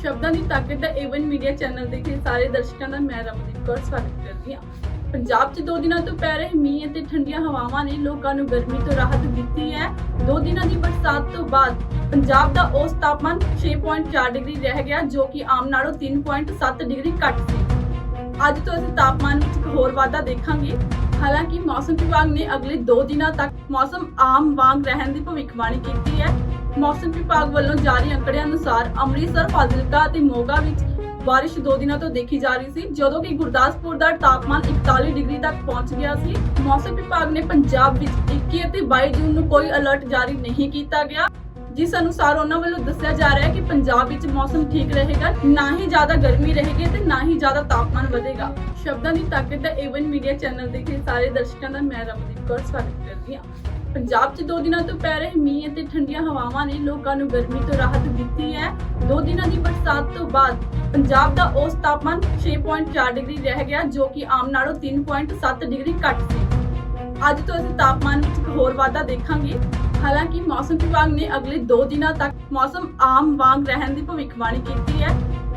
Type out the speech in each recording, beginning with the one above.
ਸ਼ਬਦਾਂ ਦੀ ਤਾਕਤ ਦਾ Avon media channel ਦੇ ਸਾਰੇ ਦਰਸ਼ਕਾਂ ਦਾ ਮੈਂ ਰਮਨਦੀਪ ਕੌਰ ਸਵਾਗਤ ਕਰਦੀ ਹਾਂ। ਪੰਜਾਬ 'ਚ ਦੋ ਦਿਨਾਂ ਤੋਂ ਪੈ ਰਹੇ ਮੀਂਹ ਅਤੇ ਠੰਡੀਆਂ ਹਵਾਵਾਂ ਨੇ ਲੋਕਾਂ ਨੂੰ ਗਰਮੀ ਤੋਂ ਰਾਹਤ ਦਿੱਤੀ ਹੈ। ਦੋ ਦਿਨਾਂ ਦੀ ਬਰਸਾਤ ਤੋਂ ਬਾਅਦ ਪੰਜਾਬ ਦਾ ਔਸਤ ਤਾਪਮਾਨ 6.4 ਡਿਗਰੀ ਰਹਿ ਗਿਆ, ਜੋ ਕਿ ਆਮ ਨਾਲੋਂ 3.7 ਡਿਗਰੀ ਘੱਟ ਸੀ। ਅੱਜ ਤੋਂ ਅਸੀਂ ਤਾਪਮਾਨ ਵਿੱਚ ਇੱਕ ਹੋਰ ਵਾਧਾ ਦੇਖਾਂਗੇ। ਹਾਲਾਂਕਿ ਮੌਸਮ ਵਿਭਾਗ ਨੇ ਅਗਲੇ 2 ਦਿਨਾਂ ਤੱਕ ਮੌਸਮ ਆਮ ਵਾਂਗ ਰਹਿਣ ਦੀ ਭਵਿੱਖਬਾਣੀ ਕੀਤੀ ਹੈ। ਮੌਸਮ ਵਿਭਾਗ ਵੱਲੋਂ ਜਾਰੀ ਅੰਕੜਿਆਂ ਅਨੁਸਾਰ ਅੰਮ੍ਰਿਤਸਰ, ਫਾਜ਼ਿਲਕਾ ਅਤੇ ਮੋਗਾ ਵਿੱਚ ਬਾਰਿਸ਼ 2 ਦਿਨਾਂ ਤੋਂ ਦੇਖੀ ਜਾ ਰਹੀ ਸੀ ਜਦੋਂ ਕਿ ਗੁਰਦਾਸਪੁਰ ਦਾ ਤਾਪਮਾਨ 41 ਡਿਗਰੀ ਤੱਕ ਪਹੁੰਚ ਗਿਆ ਸੀ। ਮੌਸਮ ਵਿਭਾਗ ਨੇ ਪੰਜਾਬ ਵਿੱਚ 21 ਅਤੇ 22 ਜੂਨ ਨੂੰ ਕੋਈ ਅਲਰਟ ਜਾਰੀ ਨਹੀਂ ਕੀਤਾ ਗਿਆ। ਜਿਸ ਅਨੁਸਾਰ ਉਹਨਾਂ ਵੱਲੋਂ ਦੱਸਿਆ ਜਾ ਰਿਹਾ ਹੈ ਕਿ ਪੰਜਾਬ ਵਿੱਚ ਮੌਸਮ ਠੀਕ ਰਹੇਗਾ, ਨਾ ਹੀ ਜ਼ਿਆਦਾ ਗਰਮੀ ਰਹੇਗੀ ਤੇ ਨਾ ਹੀ ਜ਼ਿਆਦਾ ਤਾਪਮਾਨ ਵਧੇਗਾ। ਸ਼ਬਦਾਂ ਦੀ ਤਾਕਤ ਦਾ ਏਵਨ ਮੀਡੀਆ ਚੈਨਲ ਦੇ ਸਾਰੇ ਦਰਸ਼ਕਾਂ ਦਾ ਮੈਂ ਰਮਨਦੀਪ ਕੌਰ ਸਵਾਗਤ ਕਰਦੀ ਹਾਂ। ਪੰਜਾਬ 'ਚ ਦੋ ਦਿਨਾਂ ਤੋਂ ਪੈ ਰਹੇ ਮੀਂਹ ਅਤੇ ਠੰਡੀਆਂ ਹਵਾਵਾਂ ਨੇ ਲੋਕਾਂ ਨੂੰ ਗਰਮੀ ਤੋਂ ਰਾਹਤ ਦਿੱਤੀ ਹੈ। ਦੋ ਦਿਨਾਂ ਦੀ ਬਰਸਾਤ ਤੋਂ ਬਾਅਦ ਪੰਜਾਬ ਦਾ ਔਸਤ ਤਾਪਮਾਨ 6.4 ਡਿਗਰੀ ਰਹਿ ਗਿਆ, ਜੋ ਕਿ ਆਮ ਨਾਲੋਂ 3.7 ਡਿਗਰੀ ਘੱਟ ਸੀ। ਅੱਜ ਤੋਂ ਅਸੀਂ ਤਾਪਮਾਨ ਵਿੱਚ ਹੋਰ ਵਾਧਾ ਦੇਖਾਂਗੇ। ਹਾਲਾਂਕਿ ਮੌਸਮ ਵਿਭਾਗ ਨੇ ਅਗਲੇ 2 ਦਿਨਾਂ ਤੱਕ ਮੌਸਮ ਆਮ ਵਾਂਗ ਰਹਿਣ ਦੀ ਭਵਿੱਖਬਾਣੀ ਕੀਤੀ ਹੈ।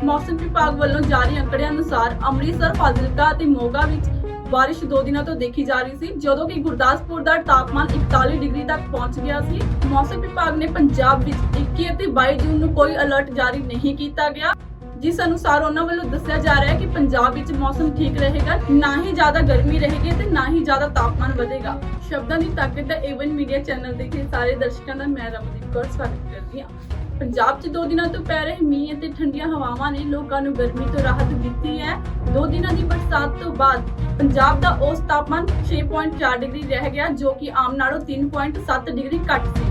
ਮੌਸਮ ਵਿਭਾਗ ਵੱਲੋਂ ਜਾਰੀ ਅੰਕੜਿਆਂ ਅਨੁਸਾਰ ਅੰਮ੍ਰਿਤਸਰ, ਫਾਜ਼ਿਲਕਾ ਅਤੇ ਮੋਗਾ ਵਿੱਚ ਬਾਰਿਸ਼ 2 ਦਿਨਾਂ ਤੋਂ ਦੇਖੀ ਜਾ ਰਹੀ ਸੀ ਜਦੋਂ ਕਿ ਗੁਰਦਾਸਪੁਰ ਦਾ ਤਾਪਮਾਨ 41 ਡਿਗਰੀ ਤੱਕ ਪਹੁੰਚ ਗਿਆ ਸੀ। ਮੌਸਮ ਵਿਭਾਗ ਨੇ ਪੰਜਾਬ ਵਿੱਚ 21 ਅਤੇ 22 ਜੂਨ ਨੂੰ ਕੋਈ ਅਲਰਟ ਜਾਰੀ ਨਹੀਂ ਕੀਤਾ ਗਿਆ ਜਿਸ ਅਨੁਸਾਰ ਉਹਨਾਂ ਵੱਲੋਂ ਦੱਸਿਆ ਜਾ ਪੰਜਾਬ ਵਿੱਚ ਮੌਸਮ ਠੀਕ ਰਹੇਗਾ, ਨਾ ਹੀ ਜ਼ਿਆਦਾ ਗਰਮੀ ਰਹੇਗੀ ਤੇ ਨਾ ਹੀ ਜ਼ਿਆਦਾ ਤਾਪਮਾਨ ਵਧੇਗਾ। ਸ਼ਬਦਾਂ ਦੀ ਤਾਕਤ ਦਾ ਏਵਨ ਮੀਡੀਆ ਚੈਨਲ ਦੇ ਸਾਰੇ ਦਰਸ਼ਕਾਂ ਦਾ ਮੈਂ ਰਮਨਦੀਪ ਕੌਰ ਸਵਾਗਤ ਕਰਦੀ ਹਾਂ। ਪੰਜਾਬ 'ਚ ਦੋ ਦਿਨਾਂ ਤੋਂ ਪੈ ਰਹੇ ਮੀਂਹ ਅਤੇ ਠੰਡੀਆਂ ਹਵਾਵਾਂ ਨੇ ਲੋਕਾਂ ਨੂੰ ਗਰਮੀ ਤੋਂ ਰਾਹਤ ਦਿੱਤੀ ਹੈ। ਦੋ ਦਿਨਾਂ ਦੀ ਬਰਸਾਤ ਤੋਂ ਬਾਅਦ ਪੰਜਾਬ ਦਾ ਔਸਤ ਤਾਪਮਾਨ 6.4 ਡਿਗਰੀ ਰਹਿ ਗਿਆ, ਜੋ ਕਿ ਆਮ ਨਾਲੋਂ 3.7 ਡਿਗਰੀ ਘੱਟ ਸੀ।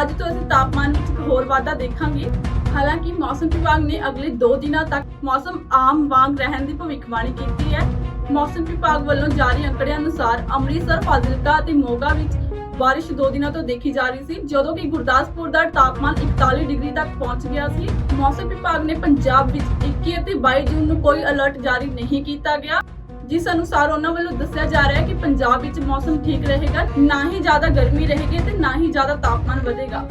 ਅੱਜ ਤੋਂ ਅਸੀਂ ਤਾਪਮਾਨ ਵਿੱਚ ਹੋਰ ਵਾਧਾ ਦੇਖਾਂਗੇ। ਹਾਲਾਂਕਿ ਮੌਸਮ ਵਿਭਾਗ ਨੇ ਅਗਲੇ 2 ਦਿਨਾਂ ਤੱਕ ਮੌਸਮ ਆਮ ਵਾਂਗ ਰਹਿਣ ਦੀ ਭਵਿੱਖਬਾਣੀ ਕੀਤੀ ਹੈ। ਮੌਸਮ ਵਿਭਾਗ ਵੱਲੋਂ ਜਾਰੀ ਅੰਕੜਿਆਂ ਅਨੁਸਾਰ ਅੰਮ੍ਰਿਤਸਰ, ਫਾਜ਼ਿਲਕਾ ਅਤੇ ਮੋਗਾ ਵਿੱਚ ਬਾਰਿਸ਼ 2 ਦਿਨਾਂ ਤੋਂ ਦੇਖੀ ਜਾ ਰਹੀ ਸੀ ਜਦੋਂ ਕਿ ਗੁਰਦਾਸਪੁਰ ਦਾ ਤਾਪਮਾਨ 41 ਡਿਗਰੀ ਤੱਕ ਪਹੁੰਚ ਗਿਆ ਸੀ। ਮੌਸਮ ਵਿਭਾਗ ਨੇ ਪੰਜਾਬ ਵਿੱਚ 21 ਅਤੇ 22 ਜੂਨ ਨੂੰ ਕੋਈ ਅਲਰਟ ਜਾਰੀ ਨਹੀਂ ਕੀਤਾ ਗਿਆ ਜਿਸ ਅਨੁਸਾਰ ਉਹਨਾਂ ਵੱਲੋਂ ਦੱਸਿਆ ਜਾ ਰਿਹਾ ਹੈ ਕਿ ਪੰਜਾਬ ਵਿੱਚ ਮੌਸਮ ਠੀਕ ਰਹੇਗਾ ਨਾ ਹੀ ਜ਼ਿਆਦਾ ਗਰਮੀ ਰਹੇਗੀ ਤੇ ਨਾ ਹੀ ਜ਼ਿਆਦਾ ਤਾਪਮਾਨ ਵਧੇਗਾ।